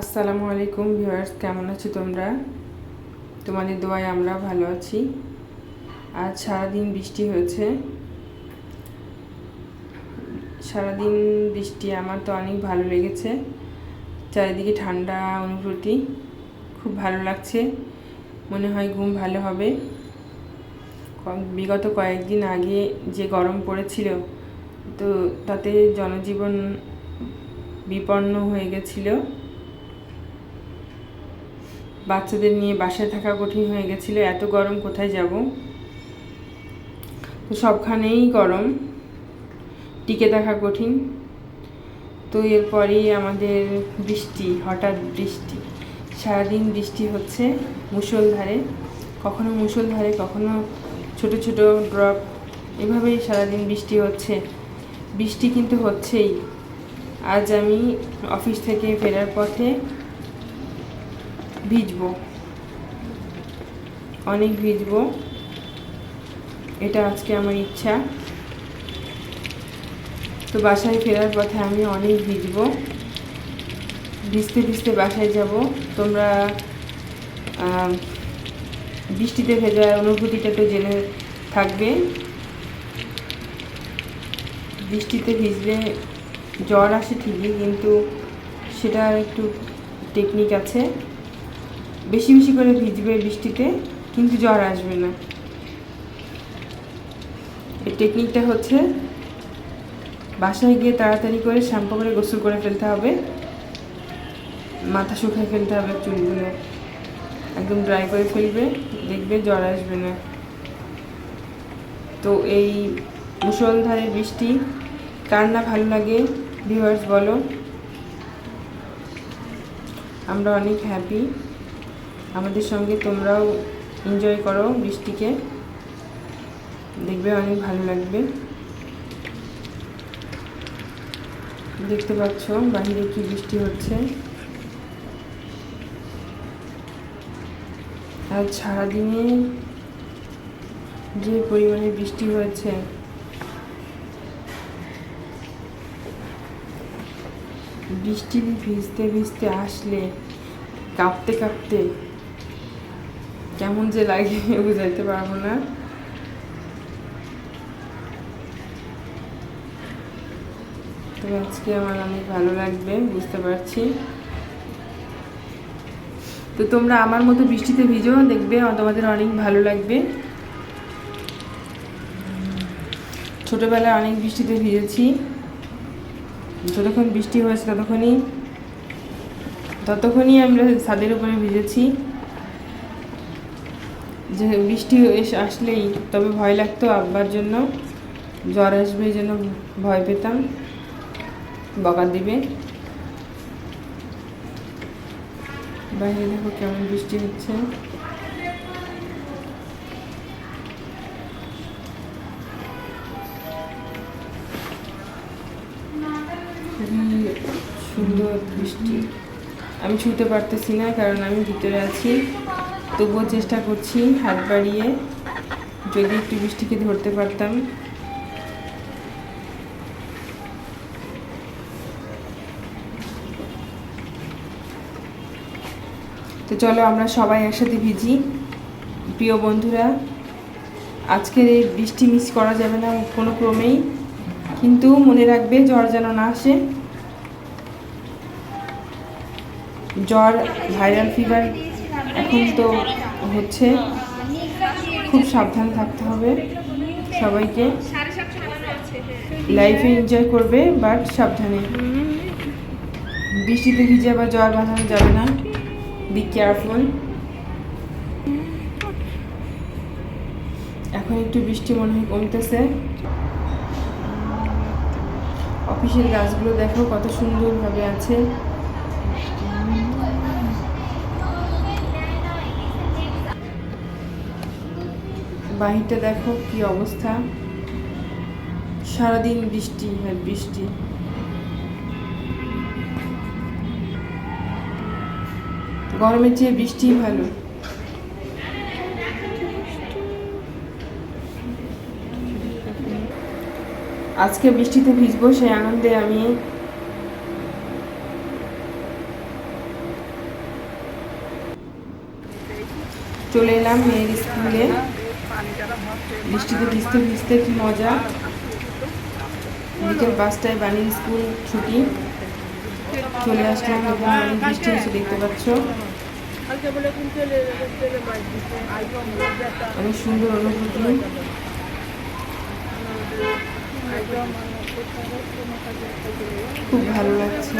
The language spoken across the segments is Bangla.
আসসালামু আলাইকুম ভিউয়ার্স, কেমন আছো তোমরা? তোমাদের দোয়ায় আমরা ভালো আছি। আজ সারাদিন বৃষ্টি হয়েছে। সারাদিন বৃষ্টি আমার তো অনেক ভালো লেগেছে। চারিদিকে ঠান্ডা অনুভূতি, খুব ভালো লাগছে। মনে হয় ঘুম ভালো হবে। বিগত কয়েকদিন আগে যে গরম পড়েছিল, তো তাতে জনজীবন বিপন্ন হয়ে গেছিল। বাচ্চাদের নিয়ে বাসায় থাকা কঠিন হয়ে গেছিল, এত গরম কোথায় যাব? তো সবখানেই গরম, টিকে থাকা কঠিন। তো এরপরেই আমাদের বৃষ্টি, হঠাৎ বৃষ্টি। সারাদিন বৃষ্টি হচ্ছে মুষলধারে কখনো মুষলধারে কখনো ছোট ছোট ড্রপ। এভাবেই সারাদিন বৃষ্টি হচ্ছে। বৃষ্টি কিন্তু হচ্ছেই। আজ আমি অফিস থেকে ফেরার পথে ভিজবো। অনেক ভিজবো। এটা আজকে আমার ইচ্ছা। তো বাসায় ফেরার পথে আমি অনেক ভিজবো। ভিজতে ভিজতে বাসায় যাব। তোমরা বৃষ্টিতে ভেজার অনুভূতিটা তো জেনে থাকবে। বৃষ্টিতে ভিজলে জ্বর আসে ঠিকই, কিন্তু সেটার একটু টেকনিক আছে। বেশি বেশি করে ভিজবে বৃষ্টিতে, কিন্তু জ্বর আসবে না। এই টেকনিকটা হচ্ছে বাসায় গিয়ে তাড়াতাড়ি করে শ্যাম্পু করে গোসল করে ফেলতে হবে। মাথা শুকায় ফেলতে হবে, চুলগুলো একদম ড্রাই করে ফেলবে, দেখবে জ্বর আসবে না। তো এই মুসলধারে বৃষ্টি, কার না ভালো লাগে ভিউয়ার্স বলো। আমরা অনেক হ্যাপি আমাদের সঙ্গে তোমরাও এনজয় করো বৃষ্টিকে। দেখবে অনেক ভালো লাগবে। দেখতে পাচ্ছ বাইরে কি বৃষ্টি হচ্ছে। আজ সারাদিনে যে পরিমাণে বৃষ্টি হয়েছে। বৃষ্টি ভিজতে ভিজতে আসলে কাঁপতে কাঁপতে কেমন যে লাগে, বুঝাইতে পারব না। তো আজকে আমার অনেক ভালো লাগবে, বুঝতে পারছি। তো তোমরা আমার মতো বৃষ্টিতে ভিজো দেখবে তোমাদের অনেক ভালো লাগবে। ছোটবেলায় অনেক বৃষ্টিতে ভিজেছি। যতক্ষণ বৃষ্টি হয়েছে ততক্ষণই ততক্ষণই আমরা ছাদের উপরে ভিজেছি। যে বৃষ্টি আসলেই, তবে ভয় লাগতো আব্বার জন্য। জ্বর আসবে এই জন্য ভয় পেতাম। বকা দিবে। বাইরে দেখো কেমন বৃষ্টি হচ্ছে। সুন্দর বৃষ্টি। আমি ছুতে পারতেছি না, কারণ আমি ভিতরে আছি। তবুও চেষ্টা করছি হাত বাড়িয়ে, যদি একটু বৃষ্টিকে ধরতে পারতাম। তো চলো আমরা সবাই একসাথে ভিজি। প্রিয় বন্ধুরা, আজকের এই বৃষ্টি মিস করা যাবে না কোনো ক্রমেই, কিন্তু মনে রাখবে জ্বর যেন না আসে। জ্বর, ভাইরাল ফিভার এখন তো হচ্ছে খুব সাবধান থাকতে হবে সবাইকে। লাইফে এনজয় করবে বাট সাবধানে। বৃষ্টিতে ভিজে আবার জ্বর বাঁধানো যাবে না। বি কেয়ারফুল এখন একটু বৃষ্টি মনে হয় কমতেছে। অফিসের গাছগুলো দেখো কত সুন্দরভাবে আছে। বাহিরটা দেখো কি অবস্থা। সারাদিন বৃষ্টি আর বৃষ্টি। গরমের চেয়ে বৃষ্টি ভালো। আজকে বৃষ্টিতে ভিজবো, সেই আনন্দে আমি চলে এলাম মেয়ের স্কুলে। বৃষ্টিতে ভিজতে ভিজতে কি মজা? বিকেল পাঁচটায় বাণীর স্কুল ছুটি। চলে আসলাম এবং বৃষ্টি হচ্ছে দেখতে পাচ্ছ। অনেক সুন্দর অনুভূতি। খুব ভালো লাগছে।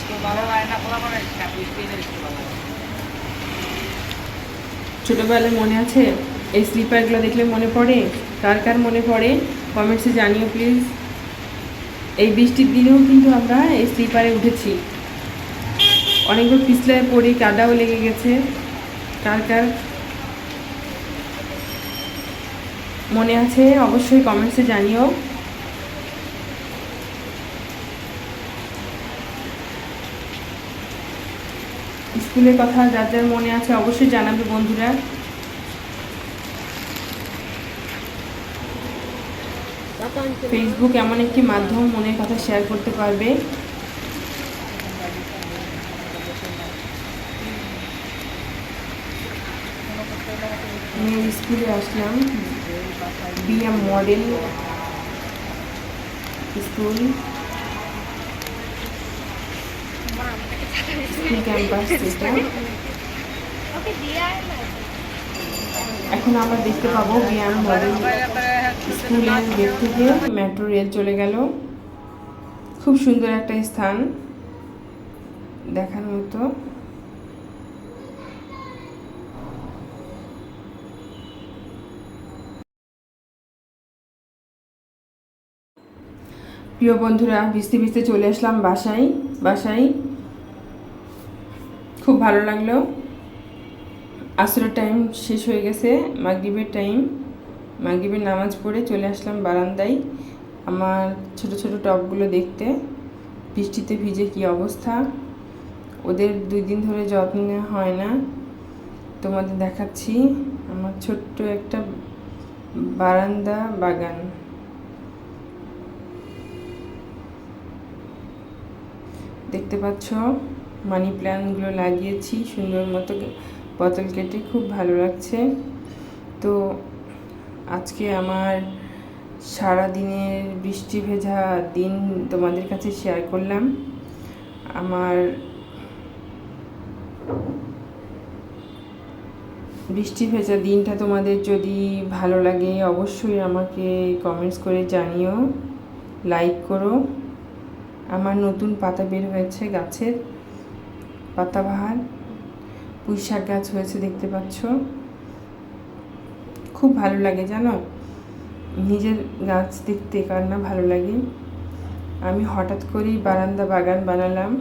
স্কুল ভালো না খোলা মানে ভালো ছোটোবেলায় মনে আছে? এই স্লিপারগুলো দেখলে মনে পড়ে? কার কার মনে পড়ে? কমেন্টসে জানিও প্লিজ এই বৃষ্টির দিনেও কিন্তু আমরা এই স্লিপারে উঠেছি। অনেকবার পিছলে পড়ি, কাদাও লেগে গেছে। কার কার মনে আছে? অবশ্যই কমেন্টসে জানিও। স্কুলের কথা যার মনে আছে অবশ্যই জানাবে বন্ধুরা। ফেসবুক এমন একটি মাধ্যম মনের কথা শেয়ার করতে পারবে। স্কুলে আসলাম। BM model school school campus এটা এখন আমরা দেখতে পাবো বিএম মডেল স্কুলের গেট থেকে। মেট্রো রেল চলে গেল। খুব সুন্দর একটা স্থান দেখার মতো। প্রিয় বন্ধুরা, ভিজতে ভিজতে চলে আসলাম বাসায় বাসায়। খুব ভালো লাগল। আসরের টাইম শেষ হয়ে গেছে, মাগরিবের টাইম মাগরিবের নামাজ পড়ে চলে আসলাম বারান্দায়। আমার ছোট ছোট টবগুলো দেখতে, বৃষ্টিতে ভিজে কি অবস্থা? ওদের দুই দিন ধরে যত্ন নেওয়া হয় না। তোমাদের দেখাচ্ছি আমার ছোট্ট একটা বারান্দা বাগান। দেখতে পাচ্ছ? মানি প্ল্যান্টগুলো লাগিয়েছি, সুন্দর মতো বোতল কেটে খুব ভালো লাগছে। তো আজকে আমার সারা দিনের বৃষ্টি ভেজা দিন তোমাদের কাছে শেয়ার করলাম। আমার বৃষ্টি ভেজা দিনটা তোমাদের যদি ভালো লাগে অবশ্যই আমাকে কমেন্টস করে জানিও লাইক করো। আমার নতুন পাতা বের হয়েছে গাছের। পাতাবাহার পুঁই শাক গাছ হয়েছে দেখতে পাচ্ছ। খুব ভালো লাগে জানো? নিজের গাছ দেখতে কার না ভালো লাগে। আমি হঠাৎ করেই বারান্দা বাগান বানালাম।